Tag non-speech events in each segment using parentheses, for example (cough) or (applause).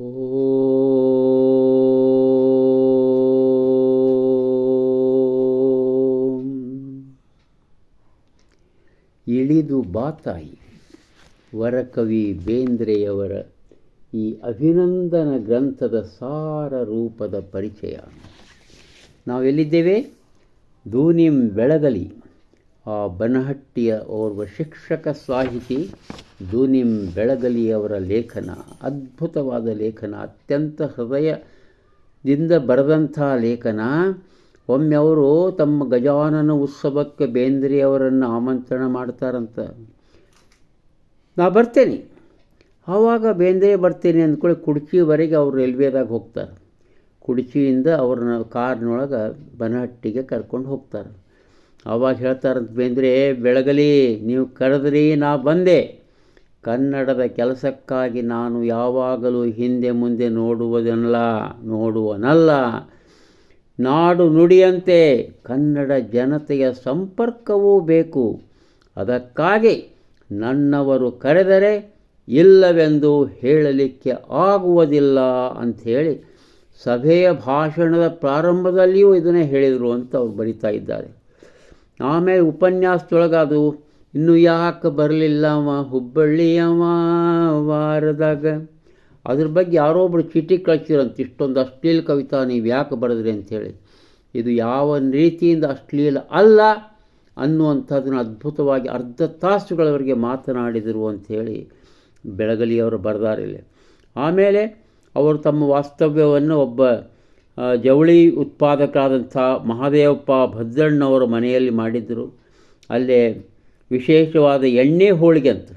ಓಂ. ಇಳಿದು ಬಾತಾಯಿ ವರಕವಿ ಬೇಂದ್ರೆಯವರ ಈ ಅಭಿನಂದನ ಗ್ರಂಥದ ಸಾರ ರೂಪದ ಪರಿಚಯ. ನಾವೆಲ್ಲಿದ್ದೇವೆ ದೂನಿಂ ಬೆಳಗಲಿ. ಆ ಬನಹಟ್ಟಿಯ ಓರ್ವ ಶಿಕ್ಷಕ ಸಾಹಿತಿ ದೂನಿಂ ಬೆಳಗಲಿಯವರ ಲೇಖನ, ಅದ್ಭುತವಾದ ಲೇಖನ, ಅತ್ಯಂತ ಹೃದಯದಿಂದ ಬರೆದಂಥ ಲೇಖನ. ಒಮ್ಮೆ ಅವರು ತಮ್ಮ ಗಜಾನನ ಉತ್ಸವಕ್ಕೆ ಬೇಂದ್ರೆಯವರನ್ನು ಆಮಂತ್ರಣ ಮಾಡ್ತಾರಂತ. ನಾ ಬರ್ತೇನೆ. ಆವಾಗ ಬೇಂದ್ರೆ ಬರ್ತೇನೆ ಅಂದ್ಕೊಳ್ಳಿ ಕುಡ್ಚಿವರೆಗೆ ಅವ್ರು ರೈಲ್ವೇದಾಗ ಹೋಗ್ತಾರೆ. ಕುಡ್ಚಿಯಿಂದ ಅವ್ರನ್ನ ಕಾರ್ನೊಳಗೆ ಬನಹಟ್ಟಿಗೆ ಕರ್ಕೊಂಡು ಹೋಗ್ತಾರೆ. ಆವಾಗ ಹೇಳ್ತಾರಂತ ಬೇಂದ್ರೆ, ಬೆಳಗಲಿ, ನೀವು ಕರೆದ್ರಿ, ನಾ ಬಂದೆ. ಕನ್ನಡದ ಕೆಲಸಕ್ಕಾಗಿ ನಾನು ಯಾವಾಗಲೂ ಹಿಂದೆ ಮುಂದೆ ನೋಡುವುದನ್ನಲ್ಲ, ನೋಡುವನಲ್ಲ. ನಾಡು ನುಡಿಯಂತೆ ಕನ್ನಡ ಜನತೆಯ ಸಂಪರ್ಕವೂ ಬೇಕು. ಅದಕ್ಕಾಗಿ ನನ್ನವರು ಕರೆದರೆ ಇಲ್ಲವೆಂದು ಹೇಳಲಿಕ್ಕೆ ಆಗುವುದಿಲ್ಲ ಅಂಥೇಳಿ ಸಭೆಯ ಭಾಷಣದ ಪ್ರಾರಂಭದಲ್ಲಿಯೂ ಇದನ್ನೇ ಹೇಳಿದರು ಅಂತ ಅವ್ರು ಬರಿತಾ ಇದ್ದಾರೆ. ಆಮೇಲೆ ಉಪನ್ಯಾಸದೊಳಗದು ಇನ್ನು ಯಾಕೆ ಬರಲಿಲ್ಲವ? ಹುಬ್ಬಳ್ಳಿಯವ ವಾರದಾಗ. ಅದ್ರ ಬಗ್ಗೆ ಯಾರೋ ಒಬ್ಬರು ಚೀಟಿ ಕಳಿಸಿರಂತ ಇಷ್ಟೊಂದು ಅಶ್ಲೀಲ ಕವಿತಾ ನೀವು ಯಾಕೆ ಬರೆದ್ರಿ ಅಂಥೇಳಿ. ಇದು ಯಾವ ರೀತಿಯಿಂದ ಅಶ್ಲೀಲ ಅಲ್ಲ ಅನ್ನುವಂಥದ್ದನ್ನು ಅದ್ಭುತವಾಗಿ ಅರ್ಧ ತಾಸುಗಳವರೆಗೆ ಮಾತನಾಡಿದರು ಅಂಥೇಳಿ ಬೆಳಗಲಿಯವರು ಬರೆದಾರಿಲ್ಲ ಆಮೇಲೆ ಅವರು ತಮ್ಮ ವಾಸ್ತವ್ಯವನ್ನು ಒಬ್ಬ ಜವಳಿ ಉತ್ಪಾದಕರಾದಂಥ ಮಹಾದೇವಪ್ಪ ಭದ್ರಣ್ಣವರ ಮನೆಯಲ್ಲಿ ಮಾಡಿದ್ದರು ಅಲ್ಲೇ ವಿಶೇಷವಾದ ಎಣ್ಣೆ ಹೋಳಿಗೆ ಅಂತ.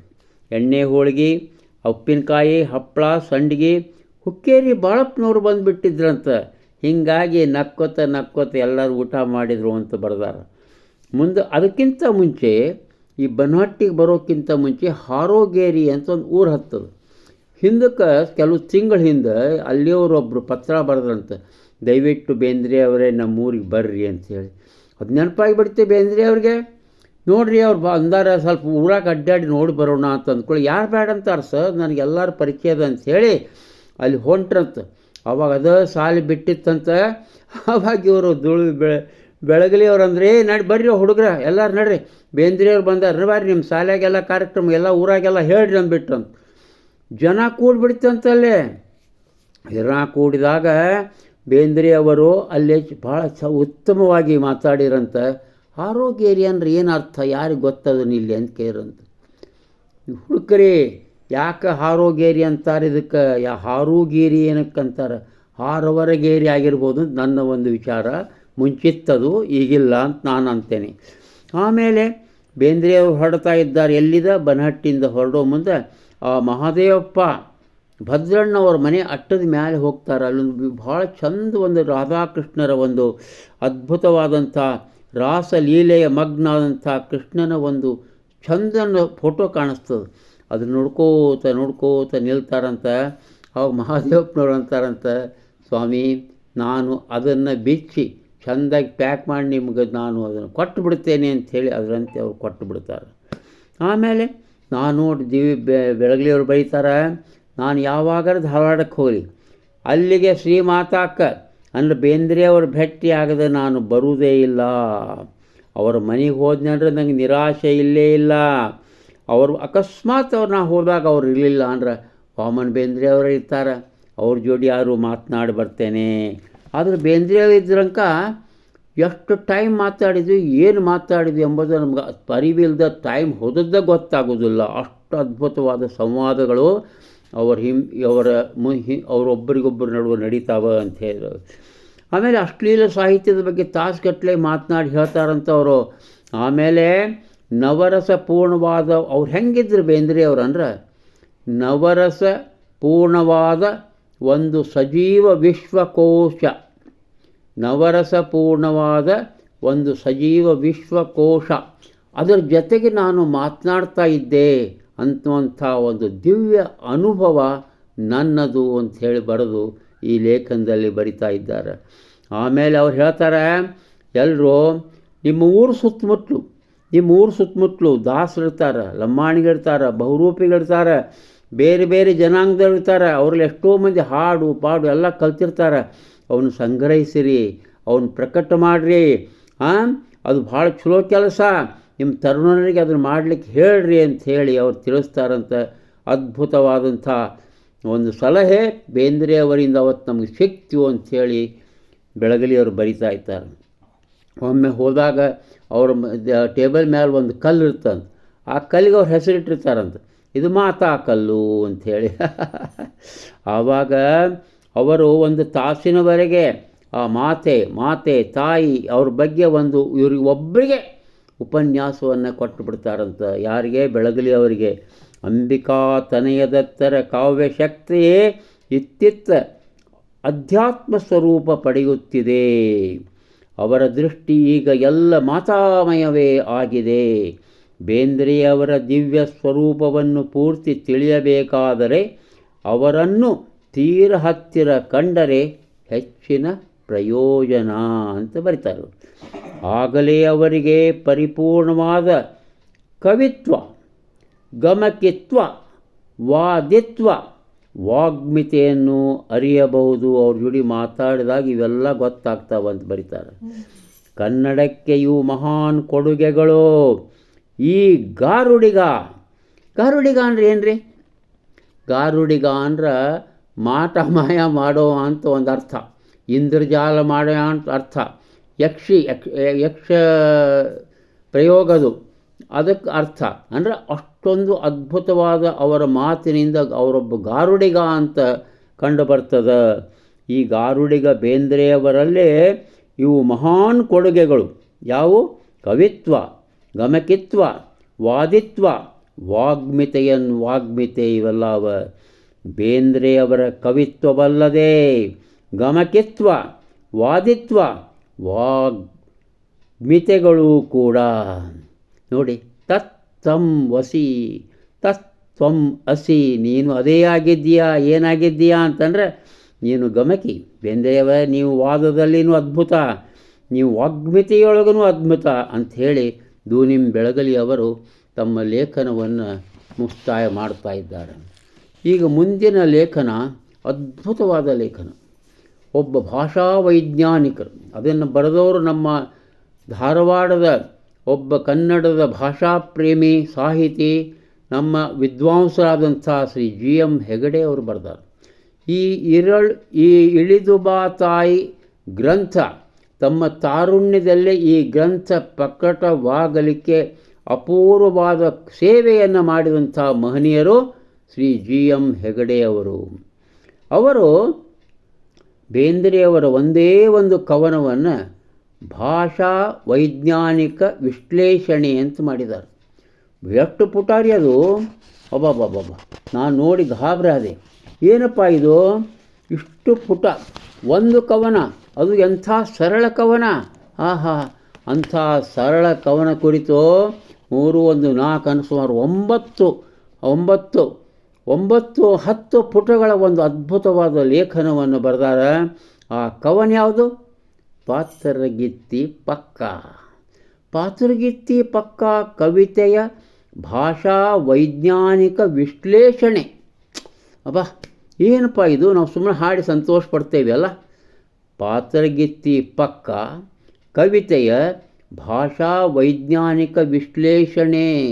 ಎಣ್ಣೆ ಹೋಳಿಗೆ, ಉಪ್ಪಿನಕಾಯಿ ಹಪ್ಪಳ ಸಂಡಿಗೆ, ಹುಕ್ಕೇರಿ ಬಾಳಪ್ಪನವ್ರು ಬಂದುಬಿಟ್ಟಿದ್ರಂತ. ಹೀಗಾಗಿ ನಕ್ಕೊತ ನಕ್ಕೊತ ಎಲ್ಲರೂ ಊಟ ಮಾಡಿದರು ಅಂತ ಬರೆದಾರ. ಮುಂದೆ ಅದಕ್ಕಿಂತ ಮುಂಚೆ, ಈ ಬನಹಟ್ಟಿಗೆ ಬರೋಕ್ಕಿಂತ ಮುಂಚೆ ಹಾರೋಗೇರಿ ಅಂತ ಒಂದು ಊರು ಹತ್ತದು. ಹಿಂದಕ್ಕೆ ಕೆಲವು ತಿಂಗಳ ಹಿಂದೆ ಅಲ್ಲಿಯವರೊಬ್ಬರು ಪತ್ರ ಬರೆದ್ರಂತೆ, ದಯವಿಟ್ಟು ಬೇಂದ್ರೆ ಅವರೇ ನಮ್ಮ ಊರಿಗೆ ಬರ್ರಿ ಅಂಥೇಳಿ ಅದು ನೆನಪಾಗಿ ಬಿಡುತ್ತೆ ಬೇಂದ್ರೆ ಅವ್ರಿಗೆ ನೋಡ್ರಿ ಅವ್ರು ಬಾ ಅಂದಾರ ಸ್ವಲ್ಪ ಊರಾಗ ಅಡ್ಡಾಡಿ ನೋಡಿ ಬರೋಣ ಅಂತ ಅಂದ್ಕೊಳ್ಳಿ. ಯಾರು ಬೇಡ ಅಂತಾರೆ ಸರ್? ನನಗೆ ಎಲ್ಲರೂ ಪರಿಚಯ ಅದ ಅಂಥೇಳಿ ಅಲ್ಲಿ ಹೊಂಟ್ರಂತ. ಅವಾಗ ಅದು ಸಾಲಿ ಬಿಟ್ಟಿತ್ತಂತ. ಅವಾಗ ಇವರು ದುಳು ಬೆಳೆ, ಬೆಳಗಲಿ ಅವ್ರು ಅಂದ್ರೆ ನಡಿ ಬರ್ರಿ ಹುಡುಗ್ರ, ಎಲ್ಲರೂ ನಡ್ರಿ. ಬೇಂದ್ರೆಯವ್ರು ಬಂದಾರ ಬರ್ರಿ ನಿಮ್ಮ ಶಾಲ್ಯಾಗೆಲ್ಲ ಕಾರ್ಯಕ್ರಮ, ಎಲ್ಲ ಊರಾಗೆಲ್ಲ ಹೇಳ್ರಿ ಅಂತ. ಜನ ಕೂಡಿಬಿಡ್ತಂತಲ್ಲೇ ಜನ ಕೂಡಿದಾಗ ಬೇಂದ್ರೆ ಅವರು ಅಲ್ಲಿ ಭಾಳ ಉತ್ತಮವಾಗಿ ಮಾತಾಡಿರಂತ. ಆರೋಗ್ಯರಿ ಅಂದ್ರೆ ಏನು ಅರ್ಥ? ಯಾರಿಗೆ ಗೊತ್ತದ ಇಲ್ಲಿ ಅಂತ ಕೇಳಿರಂತ ಹುಡುಕರಿ, ಯಾಕೆ ಹಾರೋಗೇರಿ ಅಂತಾರೆ? ಇದಕ್ಕೆ ಯಾ ಹಾರೋಗೇರಿ ಏನಕ್ಕಂತಾರೆ ಹಾರವರಗೇರಿ ಆಗಿರ್ಬೋದು ಅಂತ ನನ್ನ ಒಂದು ವಿಚಾರ. ಮುಂಚಿತ್ತದು, ಈಗಿಲ್ಲ ಅಂತ ನಾನು ಅಂತೇನೆ. ಆಮೇಲೆ ಬೇಂದ್ರೆಯವರು ಹೊರಡ್ತಾ ಇದ್ದಾರೆ. ಎಲ್ಲಿದ? ಬನಹಟ್ಟಿಯಿಂದ ಹೊರಡೋ ಮುಂದೆ ಆ ಮಹಾದೇವಪ್ಪ ಭದ್ರಣ್ಣವ್ರ ಮನೆ ಅಟ್ಟದ ಮೇಲೆ ಹೋಗ್ತಾರೆ. ಅಲ್ಲೊಂದು ಭಾಳ ಚಂದ ಒಂದು ರಾಧಾಕೃಷ್ಣರ ಒಂದು ಅದ್ಭುತವಾದಂಥ ರಾಸಲೀಲೆಯ ಮಗ್ನ ಆದಂಥ ಕೃಷ್ಣನ ಒಂದು ಚಂದನ ಫೋಟೋ ಕಾಣಿಸ್ತದೆ. ಅದನ್ನ ನೋಡ್ಕೋತ ನೋಡ್ಕೋತ ನಿಲ್ತಾರಂತ, ಅವಾಗ ಮಹಾದೇವಪ್ಪನವ್ರು ಅಂತಾರಂತ, ಸ್ವಾಮಿ, ನಾನು ಅದನ್ನು ಬಿಚ್ಚಿ ಚೆಂದಾಗಿ ಪ್ಯಾಕ್ ಮಾಡಿ ನಿಮ್ಗೆ ನಾನು ಅದನ್ನು ಕೊಟ್ಟು ಬಿಡ್ತೇನೆ ಅಂಥೇಳಿ ಅದರಂತೆ ಅವ್ರು ಕೊಟ್ಟು ಬಿಡ್ತಾರೆ ಆಮೇಲೆ ನಾನು ದಿವಿ ಬೆಳಗ್ಲಿಯವ್ರು ಬೈತಾರೆ ನಾನು ಯಾವಾಗಾರ ಧಾರವಾಡಕ್ಕೆ ಹೋಗಲಿ. ಅಲ್ಲಿಗೆ ಶ್ರೀಮಾತಾಕ್ಕ ಅಂದ್ರೆ ಬೇಂದ್ರೆ ಅವ್ರ ಭೇಟಿ ಆಗದೆ ನಾನು ಬರುವುದೇ ಇಲ್ಲ. ಅವರ ಮನೆಗೆ ಹೋದ್ನಂದ್ರೆ ನಂಗೆ ನಿರಾಶೆ ಇಲ್ಲೇ ಇಲ್ಲ. ಅವರು ಅಕಸ್ಮಾತ್ ಅವ್ರು ನಾ ಹೋದಾಗ ಅವ್ರು ಇರಲಿಲ್ಲ ಅಂದ್ರೆ, ವಾಮನ್ ಬೇಂದ್ರೆ ಅವರೇ ಇರ್ತಾರೆ. ಅವ್ರ ಜೋಡಿ ಯಾರು ಮಾತನಾಡಿ ಬರ್ತೇನೆ. ಆದರೆ ಬೇಂದ್ರೆ ಇದ್ರಂಕ ಎಷ್ಟು ಟೈಮ್ ಮಾತಾಡಿದ್ವಿ, ಏನು ಮಾತಾಡಿದ್ವಿ ಎಂಬುದು ನಮ್ಗೆ ಪರಿವಿಲ್ದ ಟೈಮ್ ಹೋದದ್ದೇ ಗೊತ್ತಾಗೋದಿಲ್ಲ. ಅಷ್ಟು ಅದ್ಭುತವಾದ ಸಂವಾದಗಳು. ಅವ್ರ ಹಿಂ, ಅವರ ಮು, ಹಿ ಅವರೊಬ್ಬರಿಗೊಬ್ಬರು ನಡುವೆ ನಡೀತಾವ ಅಂತ ಹೇಳಿದ್ರು ಆಮೇಲೆ ಅಶ್ಲೀಲ ಸಾಹಿತ್ಯದ ಬಗ್ಗೆ ತಾಸುಗಟ್ಟಲೆ ಮಾತನಾಡಿ ಹೇಳ್ತಾರಂತ ಅವರು. ಆಮೇಲೆ ನವರಸ ಪೂರ್ಣವಾದ ಅವ್ರು ಹೆಂಗಿದ್ರು ಬೇಂದ್ರೆ ಅವ್ರು ಅಂದ್ರೆ, ನವರಸ ಪೂರ್ಣವಾದ ಒಂದು ಸಜೀವ ವಿಶ್ವಕೋಶ. ನವರಸ ಪೂರ್ಣವಾದ ಒಂದು ಸಜೀವ ವಿಶ್ವಕೋಶ. ಅದರ ಜೊತೆಗೆ ನಾನು ಮಾತನಾಡ್ತಾ ಇದ್ದೆ. ಅನ್ನುವಂಥ ಒಂದು ದಿವ್ಯ ಅನುಭವ ನನ್ನದು ಅಂತ ಹೇಳಿ ಬರೆದು ಈ ಲೇಖನದಲ್ಲಿ ಬರಿತಾ ಇದ್ದಾರೆ. ಆಮೇಲೆ ಅವ್ರು ಹೇಳ್ತಾರೆ ಎಲ್ಲರೂ ನಿಮ್ಮ ಊರು ಸುತ್ತಮುತ್ತಲು ನಿಮ್ಮ ಊರು ಸುತ್ತಮುತ್ತಲು ದಾಸರಿರ್ತಾರೆ ಲಂಬಾಣಿಗಿರ್ತಾರೆ ಬಹುರೂಪಿಗಿರ್ತಾರೆ ಬೇರೆ ಬೇರೆ ಜನಾಂಗದವ್ರು ಇರ್ತಾರೆ, ಅವ್ರಲ್ಲಿ ಎಷ್ಟೋ ಮಂದಿ ಹಾಡು, ಪಾಡು ಎಲ್ಲ ಕಲ್ತಿರ್ತಾರೆ. ಅವನು ಸಂಗ್ರಹಿಸಿರಿ, ಅವನು ಪ್ರಕಟ ಮಾಡಿರಿ. ಅದು ಭಾಳ ಚಲೋ ಕೆಲಸ. ನಿಮ್ಮ ತರುಣರಿಗೆ ಅದನ್ನು ಮಾಡಲಿಕ್ಕೆ ಹೇಳ್ರಿ ಅಂತ ಹೇಳಿ ಅವ್ರು ತಿಳಿಸ್ತಾರಂತ ಅದ್ಭುತವಾದಂಥ ಒಂದು ಸಲಹೆ ಬೇಂದ್ರೆ ಅವರಿಂದ ಅವತ್ತು ನಮಗೆ ಸಿಕ್ತು ಅಂಥೇಳಿ ಬೆಳಗಲಿಯವರು ಬರಿತಾ ಇದ್ದಾರೆ. ಒಮ್ಮೆ ಹೋದಾಗ ಅವ್ರ ಟೇಬಲ್ ಮೇಲೆ ಒಂದು ಕಲ್ಲು ಇರ್ತಂತ ಆ ಕಲ್ಲಿಗೆ ಅವ್ರು ಹೆಸರಿಟ್ಟಿರ್ತಾರಂತ. ಇದು ಮಾತಾ ಕಲ್ಲು ಅಂಥೇಳಿ (laughs) ಆವಾಗ ಅವರು ಒಂದು ತಾಸಿನವರೆಗೆ ಆ ಮಾತೆ ಮಾತೆ, ತಾಯಿ ಅವ್ರ ಬಗ್ಗೆ ಒಂದು ಇವ್ರಿಗೆ ಒಬ್ಬರಿಗೆ ಉಪನ್ಯಾಸವನ್ನು ಕೊಟ್ಟು ಬಿಡ್ತಾರಂತ ಯಾರಿಗೆ? ಬೆಳಗಲಿ ಅವರಿಗೆ ಅಂಬಿಕಾ ತನಯದತ್ತರ ಕಾವ್ಯಶಕ್ತಿಯೇ ಇತ್ತಿತ್ತ ಅಧ್ಯಾತ್ಮ ಸ್ವರೂಪ ಪಡೆಯುತ್ತಿದೆ. ಅವರ ದೃಷ್ಟಿ ಈಗ ಎಲ್ಲ ಮಾತಾಮಯವೇ ಆಗಿದೆ. ಬೇಂದ್ರೆಯವರ ದಿವ್ಯ ಸ್ವರೂಪವನ್ನು ಪೂರ್ತಿ ತಿಳಿಯಬೇಕಾದರೆ ಅವರನ್ನು ತೀರ ಹತ್ತಿರ ಕಂಡರೆ ಹೆಚ್ಚಿನ ಪ್ರಯೋಜನ ಅಂತ ಬರೀತಾರೆ. ಆಗಲೇ ಅವರಿಗೆ ಪರಿಪೂರ್ಣವಾದ ಕವಿತ್ವ, ಗಮಕಿತ್ವ, ವಾದಿತ್ವ, ವಾಗ್ಮಿತೆಯನ್ನು ಅರಿಯಬಹುದು. ಅವ್ರ ಜೋಡಿ ಮಾತಾಡಿದಾಗ ಇವೆಲ್ಲ ಗೊತ್ತಾಗ್ತಾವಂತ ಬರೀತಾರೆ. ಕನ್ನಡಕ್ಕೆ ಇವು ಮಹಾನ್ ಕೊಡುಗೆಗಳು. ಈ ಗಾರುಡಿಗ ಗಾರುಡಿಗ ಅಂದ್ರೆ ಏನ್ರಿ? ಗಾರುಡಿಗ ಅಂದ್ರೆ ಮಾಟ ಮಾಯ ಮಾಡೋ ಅಂತ ಒಂದು ಅರ್ಥ ಇಂದ್ರಜಾಲ ಮಾಡೋ ಅಂತ ಅರ್ಥ. ಯಕ್ಷಿ, ಯಕ್ಷ ಯಕ್ಷ ಪ್ರಯೋಗದು. ಅದಕ್ಕೆ ಅರ್ಥ. ಅಂದರೆ ಅಷ್ಟೊಂದು ಅದ್ಭುತವಾದ ಅವರ ಮಾತಿನಿಂದ ಅವರೊಬ್ಬ ಗಾರುಡಿಗ ಅಂತ ಕಂಡು ಬರ್ತದೆ ಈ ಗಾರುಡಿಗ ಬೇಂದ್ರೆಯವರಲ್ಲೇ ಇವು ಮಹಾನ್ ಕೊಡುಗೆಗಳು. ಯಾವು ಕವಿತ್ವ, ಗಮಕಿತ್ವ, ವಾದಿತ್ವ ವಾಗ್ಮಿತೆಯನ್ನು ವಾಗ್ಮಿತೆ ಇವೆಲ್ಲ ಅವ. ಬೇಂದ್ರೆಯವರ ಕವಿತ್ವವಲ್ಲದೆ ಗಮಕಿತ್ವ, ವಾದಿತ್ವ, ವಾಗ್ಮಿತೆಗಳು ಕೂಡ. ನೋಡಿ ತತ್ವಂ ವಸಿ ತತ್ವಂ ಅಸಿ. ನೀನು ಅದೇ ಆಗಿದ್ದೀಯಾ, ಏನಾಗಿದ್ದೀಯಾ ಅಂತಂದರೆ, ನೀನು ಗಮಕಿ. ಬೆಂದೆಯವ ನೀವು ವಾದದಲ್ಲಿನೂ ಅದ್ಭುತ, ನೀವು ವಾಗ್ಮಿತೆಯೊಳಗೂ ಅದ್ಭುತ ಅಂಥೇಳಿ ದೂನಿಂ ಬೆಳಗಲಿ ಅವರು ತಮ್ಮ ಲೇಖನವನ್ನು ಮುಕ್ತಾಯ ಮಾಡ್ತಾ ಇದ್ದಾರೆ. ಈಗ ಮುಂದಿನ ಲೇಖನ ಅದ್ಭುತವಾದ ಲೇಖನ. ಒಬ್ಬ ಭಾಷಾ ವೈಜ್ಞಾನಿಕರು ಅದನ್ನು ಬರೆದವರು ನಮ್ಮ ಧಾರವಾಡದ ಒಬ್ಬ ಕನ್ನಡದ ಭಾಷಾ ಪ್ರೇಮಿ ಸಾಹಿತಿ, ನಮ್ಮ ವಿದ್ವಾಂಸರಾದಂಥ ಶ್ರೀ ಜಿ ಎಂ ಹೆಗಡೆ ಅವರು ಬರೆದಾರೆ. ಈ ಇರಳ್, ಈ ಇಳಿದು ಬಾ ತಾಯಿ ಗ್ರಂಥ, ತಮ್ಮ ತಾರುಣ್ಯದಲ್ಲೇ ಈ ಗ್ರಂಥ ಪ್ರಕಟವಾಗಲಿಕ್ಕೆ ಅಪೂರ್ವವಾದ ಸೇವೆಯನ್ನು ಮಾಡಿದಂಥ ಮಹನೀಯರು ಶ್ರೀ ಜಿ ಎಂ ಹೆಗಡೆ ಅವರು. ಅವರು ಬೇಂದ್ರೆಯವರ ಒಂದೇ ಒಂದು ಕವನವನ್ನು ಭಾಷಾ ವೈಜ್ಞಾನಿಕ ವಿಶ್ಲೇಷಣೆ ಅಂತ ಮಾಡಿದ್ದಾರೆ. ಎಷ್ಟು ಪುಟಾರಿ ಅದು? ಅಬ್ಬಬ್ಬಬ್ಬ ನಾನು ನೋಡಿ ಗಾಬರಾದೆ ಏನಪ್ಪ ಇದು? ಇಷ್ಟು ಪುಟ. ಒಂದು ಕವನ. ಅದು ಎಂಥ ಸರಳ ಕವನ? ಆಹಾ. ಅಂಥ ಸರಳ ಕವನ ಕುರಿತು ಮೂರು ಒಂದು ನಾಲ್ಕು ಅನ್ನು ಸುಮಾರು ಒಂಬತ್ತು ಒಂಬತ್ತು ಒಂಬತ್ತು ಹತ್ತು ಪುಟಗಳ ಒಂದು ಅದ್ಭುತವಾದ ಲೇಖನವನ್ನು ಬರೆದಾರ. ಆ ಕವನ ಯಾವುದು? ಪಾತ್ರಗಿತ್ತಿ ಪಕ್ಕ. ಪಾತ್ರಗಿತ್ತಿ ಪಕ್ಕ ಕವಿತೆಯ ಭಾಷಾ ವೈಜ್ಞಾನಿಕ ವಿಶ್ಲೇಷಣೆ. ಅಬ್ಬಾ, ಏನಪ್ಪ ಇದು? ನಾವು ಸುಮ್ಮನೆ ಹಾಡಿ ಸಂತೋಷ ಪಡ್ತೇವೆ ಅಲ್ಲ? ಪಾತ್ರಗಿತ್ತಿ ಪಕ್ಕ ಕವಿತೆಯ ಭಾಷಾ ವೈಜ್ಞಾನಿಕ ವಿಶ್ಲೇಷಣೆ.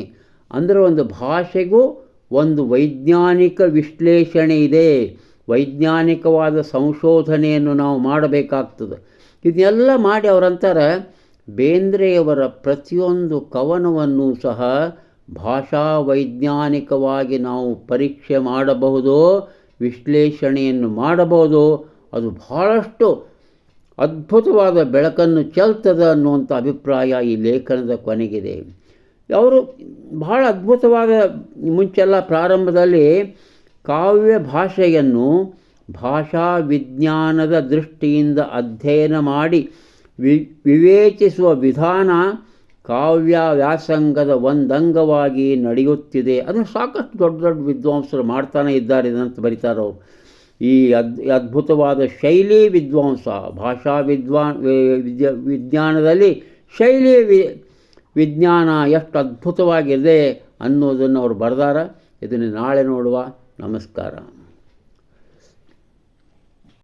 ಅಂದರೆ ಒಂದು ಭಾಷೆಗೂ ಒಂದು ವೈಜ್ಞಾನಿಕ ವಿಶ್ಲೇಷಣೆ ಇದೆ. ವೈಜ್ಞಾನಿಕವಾದ ಸಂಶೋಧನೆಯನ್ನು ನಾವು ಮಾಡಬೇಕಾಗ್ತದೆ. ಇದನ್ನೆಲ್ಲ ಮಾಡಿ ಅವರಂತಾರೆ ಬೇಂದ್ರೆಯವರ ಪ್ರತಿಯೊಂದು ಕವನವನ್ನು ಸಹ ಭಾಷಾ ವೈಜ್ಞಾನಿಕವಾಗಿ ನಾವು ಪರೀಕ್ಷೆ ಮಾಡಬಹುದು, ವಿಶ್ಲೇಷಣೆಯನ್ನು ಮಾಡಬಹುದು, ಅದು ಬಹಳಷ್ಟು ಅದ್ಭುತವಾದ ಬೆಳಕನ್ನು ಚೆಲ್ತದೆ ಅನ್ನುವಂಥ ಅಭಿಪ್ರಾಯ ಈ ಲೇಖನದ ಕೊನೆಗಿದೆ. ಅವರು ಬಹಳ ಅದ್ಭುತವಾದ ಮುಂಚೆಲ್ಲ ಪ್ರಾರಂಭದಲ್ಲಿ ಕಾವ್ಯ ಭಾಷೆಯನ್ನು ಭಾಷಾ ವಿಜ್ಞಾನದ ದೃಷ್ಟಿಯಿಂದ ಅಧ್ಯಯನ ಮಾಡಿ ವಿ, ವಿವೇಚಿಸುವ ವಿಧಾನ ಕಾವ್ಯ ವ್ಯಾಸಂಗದ ಒಂದಂಗವಾಗಿ ನಡೆಯುತ್ತಿದೆ. ಅದನ್ನು ಸಾಕಷ್ಟು ದೊಡ್ಡ ದೊಡ್ಡ ವಿದ್ವಾಂಸರು ಮಾಡ್ತಾನೆ ಇದ್ದಾರೆ ಅಂತ ಬರೀತಾರೆ ಅವರು. ಈ ಅದ್ ಅದ್ಭುತವಾದ ಶೈಲಿ ವಿದ್ವಾಂಸ, ಭಾಷಾ ವಿದ್ವಾನ್ ವಿದ್ಯ, ವಿಜ್ಞಾನದಲ್ಲಿ ಶೈಲಿ ವಿಜ್ಞಾನ ಎಷ್ಟು ಅದ್ಭುತವಾಗಿದೆ ಅನ್ನೋದನ್ನು ಅವರು ಬರೆದಾರ. ಇದನ್ನು ನಾಳೆ ನೋಡುವ. ನಮಸ್ಕಾರ.